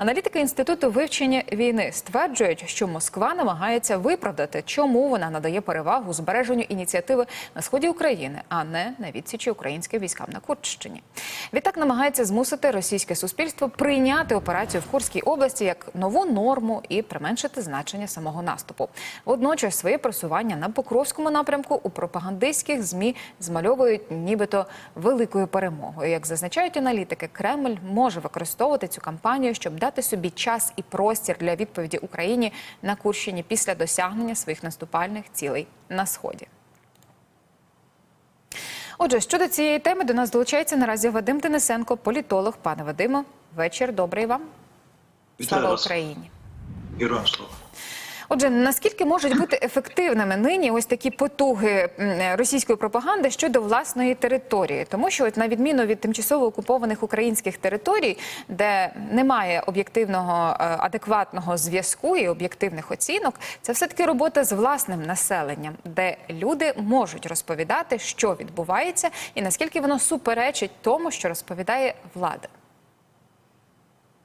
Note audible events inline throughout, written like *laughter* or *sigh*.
Аналітики інституту вивчення війни стверджують, що Москва намагається виправдати, чому вона надає перевагу збереженню ініціативи на сході України, а не на відсічі українським військам на Курщині. Відтак намагається змусити російське суспільство прийняти операцію в Курській області як нову норму і применшити значення самого наступу. Водночас своє просування на Покровському напрямку у пропагандистських змі змальовують нібито великою перемогою. Як зазначають аналітики, Кремль може використовувати цю кампанію, щоб дати собі час і простір для відповіді Україні на Курщині після досягнення своїх наступальних цілей на сході. Отже, щодо цієї теми до нас долучається наразі Вадим Денисенко, політолог. Пане Вадиме, вечір добрий вам. Слава. Україні. Героям слава. Отже, наскільки можуть бути ефективними нині ось такі потуги російської пропаганди щодо власної території? Тому що, от, на відміну від тимчасово окупованих українських територій, де немає об'єктивного е, адекватного зв'язку і об'єктивних оцінок, це все таки робота з власним населенням, де люди можуть розповідати, що відбувається, і наскільки воно суперечить тому, що розповідає влада.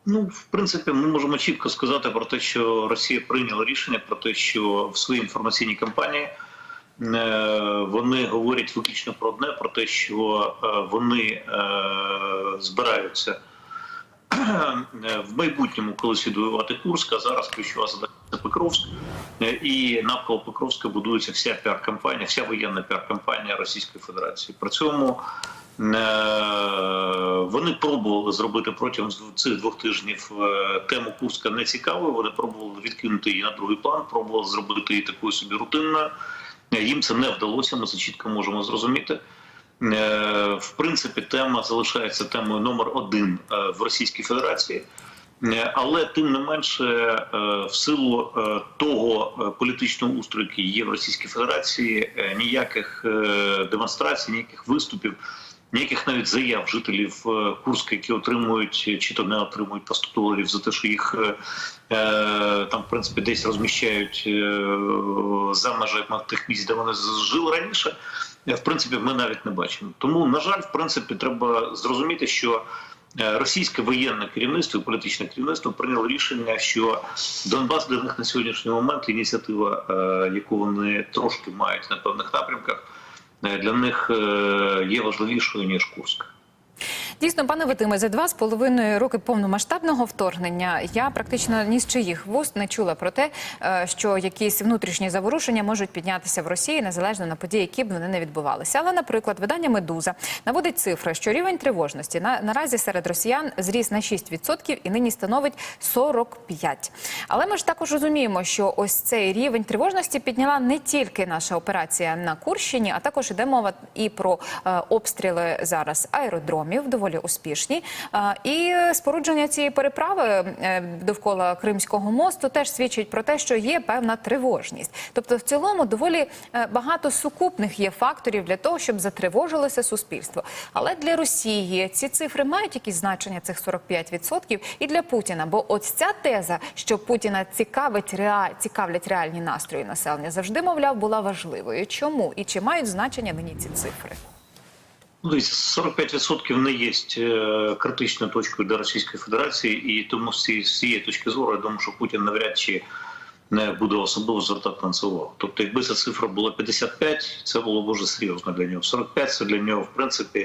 Ну, в принципі, ми можемо чітко сказати про те, що Росія прийняла рішення про те, що в своїй інформаційній кампанії е, вони говорять виключно про одне: про те, що е, вони е, збираються в майбутньому колись відвоювати Курськ, а зараз ключова задача це Покровськ. І навколо Покровська будується вся піар-кампанія, вся воєнна піар-кампанія Російської Федерації. При цьому вони пробували зробити протягом цих двох тижнів е, тему Курська не цікавою. Вони пробували відкинути її на другий план, пробували зробити її такою собі рутинною. Е, Їм це не вдалося. Ми це чітко можемо зрозуміти. Е, В принципі, тема залишається темою номер один е, в Російській Федерації. Е, Але тим не менше, е, в силу е, того е, політичного устрою, який є в Російській Федерації, е, ніяких е, демонстрацій, ніяких виступів, ніяких навіть заяв жителів е, Курська, які отримують е, чи то не отримують по 100 доларів за те, що їх е, там в принципі десь розміщають за межами тих місць, де вони жили раніше. В принципі, ми навіть не бачимо. Тому, на жаль, в принципі, треба зрозуміти, що російське воєнне керівництво і політичне керівництво прийняло рішення, що Донбас для них на сьогоднішній момент ініціатива, яку вони трошки мають на певних напрямках, для них е, є важливішою ніж Курськ. Дійсно, пане Вадиме, за два з половиною роки повномасштабного вторгнення я практично ні з чиїх вуст не чула про те, е, що якісь внутрішні заворушення можуть піднятися в Росії незалежно на події, які б вони не відбувалися. Але, наприклад, видання Медуза наводить цифри, що рівень тривожності на наразі серед росіян зріс на 6% і нині становить 45%. Але ми ж також розуміємо, що ось цей рівень тривожності підняла не тільки наша операція на Курщині, а також іде мова і про е, обстріли зараз аеродромів, доволі успішні. Е, і спорудження цієї переправи е, довкола Кримського мосту теж свідчить про те, що є певна тривожність. Тобто, в цілому доволі е, багато сукупних є факторів для того, щоб затривожилося суспільство. Але для Росії ці цифри мають якісь значення цих 45% і для Путіна. Бо ось ця теза, що Путіна цікавить реаль... цікавлять реальні настрої населення, завжди мовляв була важливою. Чому і чи мають значення нині ці цифри? Ну, дивіться, 45% не є е, критичною точкою для Російської Федерації, і тому з цієї, точки зору я думаю, що Путін навряд чи не буде особливо звертати на це увагу. Тобто, якби ця цифра була 55, це було б дуже серйозно для нього. 45 – це для нього, в принципі,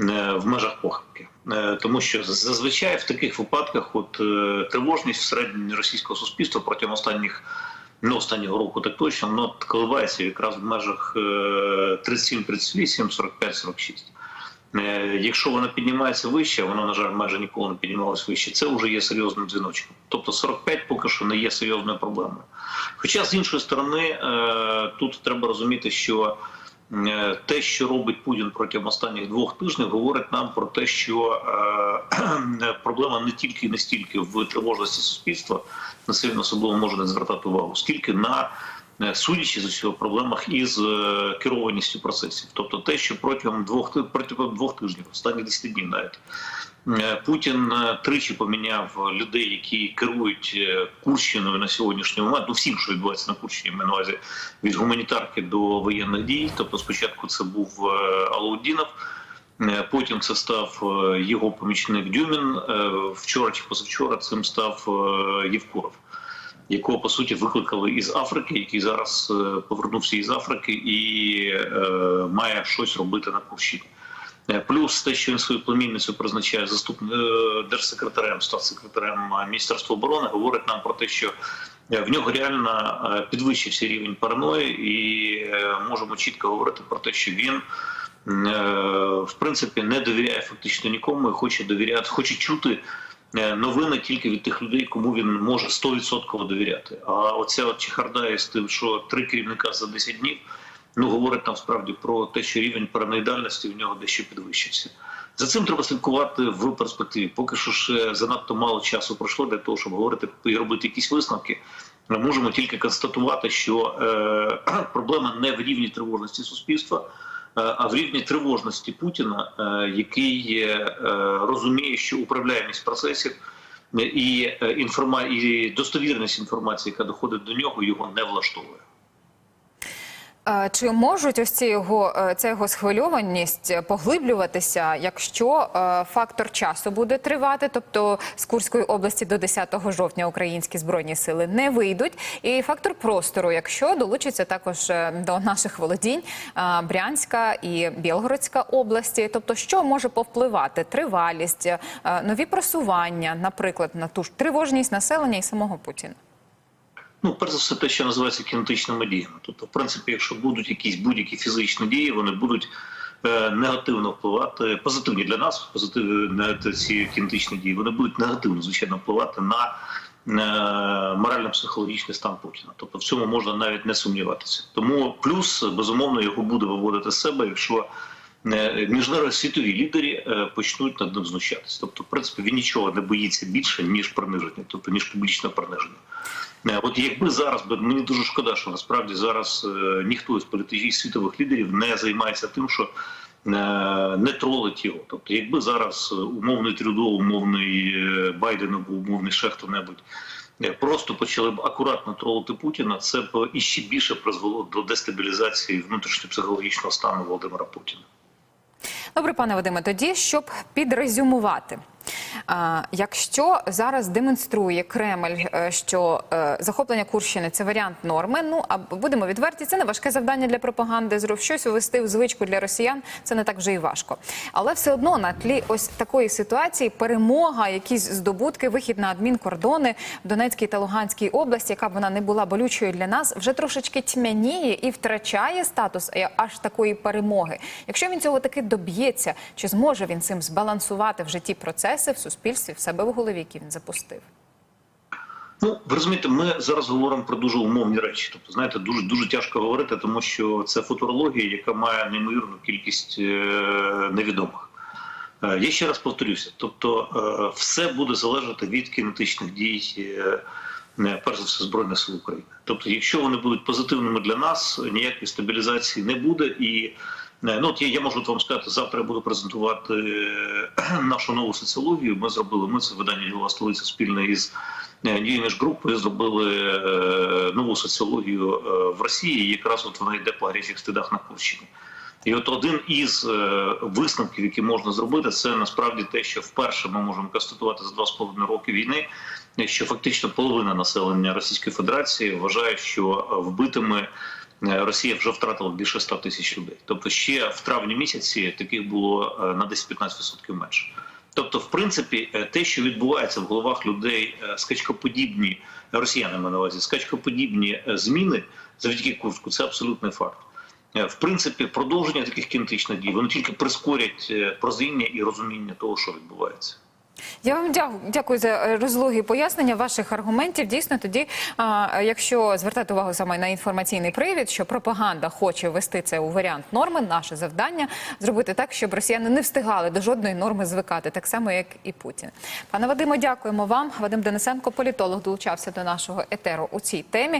е, в межах похибки. Е, Тому що зазвичай в таких випадках от тривожність всередині російського суспільства протягом останніх ну, останнього року так точно, воно коливається якраз в межах е, 37-38, 45-46. Е, Якщо вона піднімається вище, вона, на жаль, майже ніколи не піднімалася вище, це вже є серйозним дзвіночком. Тобто 45 поки що не є серйозною проблемою. Хоча, з іншої сторони, е, тут треба розуміти, що те, що робить Путін протягом останніх двох тижнів, говорить нам про те, що е, *clears throat* проблема не тільки і не стільки в тривожності суспільства, на це особливо може не звертати увагу, скільки на е, судячи з усього проблемах із е, керованістю процесів, тобто те, що протягом двох протягом двох тижнів, останніх 10 днів навіть. Е, Путін е, тричі поміняв людей, які керують е, Курщиною на сьогоднішній момент. Ну всім, що відбувається на Курщині, маю на увазі від гуманітарки до воєнних дій. Тобто, спочатку це був е, Алаудінов, Е, Потім це став е, його помічник Дюмін. Е, Вчора чи позавчора цим став е, Євкуров, якого по суті викликали із Африки, який зараз е, повернувся із Африки і е, має щось робити на Курщині. Е, Плюс те, що він свою племінницю призначає заступник держсекретарем, статс-секретарем е, Міністерства оборони, говорить нам про те, що е, в нього реально е, підвищився рівень параної, і е, можемо чітко говорити про те, що він е, в принципі не довіряє фактично нікому і хоче довіряти, хоче чути. е, Новини тільки від тих людей, кому він може 100% довіряти. А оця от чехарда із тим, що три керівника за 10 днів, ну говорить нам справді про те, що рівень параноїдальності в нього дещо підвищився. За цим треба слідкувати в перспективі. Поки що ще занадто мало часу пройшло для того, щоб говорити і робити якісь висновки. Ми можемо тільки констатувати, що е, *clears throat* проблема не в рівні тривожності суспільства, е, а в рівні тривожності Путіна, е, який е, розуміє, що управляємість процесів е, і е, інформа... і достовірність інформації, яка доходить до нього, його не влаштовує. Чи можуть ось ці його е, схвильованість поглиблюватися, якщо е, фактор часу буде тривати, тобто з Курської області до 10 жовтня українські збройні сили не вийдуть, і фактор простору, якщо долучиться також е, до наших володінь Брянська і Білгородська області, тобто що може повпливати? Тривалість, нові просування, наприклад, на ту ж тривожність населення і самого Путіна. Ну, перш за все, те, що називається кінетичними діями. Тобто, в принципі, якщо будуть якісь будь-які фізичні дії, вони будуть е, негативно впливати, позитивні для нас, позитивні ці кінетичні дії, вони будуть негативно, звичайно, впливати на е, морально-психологічний стан Путіна. Тобто в цьому можна навіть не сумніватися. Тому плюс, безумовно, його буде виводити з себе, якщо е, міжнародні світові лідери е, почнуть над ним знущатися. Тобто, в принципі, він нічого не боїться більше, ніж приниження, тобто ніж публічне приниження. Е, От якби зараз би мені дуже шкода, що насправді зараз е, ніхто із політичних світових лідерів не займається тим, що е, не тролить його. Тобто, якби зараз умовний Трюдо, умовний Байден або умовний ще хто-небудь просто почали б акуратно тролити Путіна, це б іще більше призвело до дестабілізації внутрішньопсихологічного стану Володимира Путіна. Добре, пане Вадиме, тоді щоб підрезюмувати. Якщо зараз демонструє Кремль, е, що е, захоплення Курщини це варіант норми, ну а будемо відверті, це не важке завдання для пропаганди. Зру- щось увести в звичку для росіян це не так вже і важко. Але все одно на тлі ось такої ситуації перемога, якісь здобутки, вихід на адмінкордони в Донецькій та Луганській області, яка б вона не була болючою для нас, вже трошечки тьмяніє і втрачає статус е, аж такої перемоги. Якщо він цього таки доб'ється, чи зможе він цим збалансувати в житті процеси в суспільстві в себе в голові, які він запустив? Ну, ви розумієте, ми зараз говоримо про дуже умовні речі. Тобто, знаєте, дуже дуже тяжко говорити, тому що це футурологія, яка має неймовірну кількість е, невідомих. Е, Я ще раз повторюся: тобто, е, все буде залежати від кінетичних дій, перш за все, збройних сил України. Тобто, якщо вони будуть позитивними для нас, ніякої стабілізації не буде і. Е, Ну, от я, я можу вам сказати, завтра я буду презентувати е, *clears throat* нашу нову соціологію. Ми зробили ми це видання ділова столиця спільно із New Image Group зробили е, нову соціологію е, в Росії. Якраз от вона йде по гарячих слідах на Курщині. І от один із е, висновків, які можна зробити, це насправді те, що вперше ми можемо констатувати за два з половиною роки війни, що фактично половина населення Російської Федерації вважає, що е, вбитими е, Росія вже втратила більше 100 тисяч людей. Тобто ще в травні місяці таких було е, на 10-15% менше. Тобто, в принципі, е, те, що відбувається в головах людей, е, скачкоподібні росіяни на увазі, скачкоподібні е, зміни завдяки Курську, це абсолютний факт. Е, В принципі, продовження таких кінетичних дій вони тільки прискорять е, прозріння і розуміння того, що відбувається. Я вам дя- дякую за е, розлогі пояснення ваших аргументів. Дійсно, тоді, якщо звертати увагу саме на інформаційний привід, що пропаганда хоче ввести це у варіант норми, наше завдання зробити так, щоб росіяни не встигали до жодної норми звикати, так само як і Путін. Пане Вадимо, дякуємо вам. Вадим Денисенко, політолог, долучався до нашого етеру у цій темі.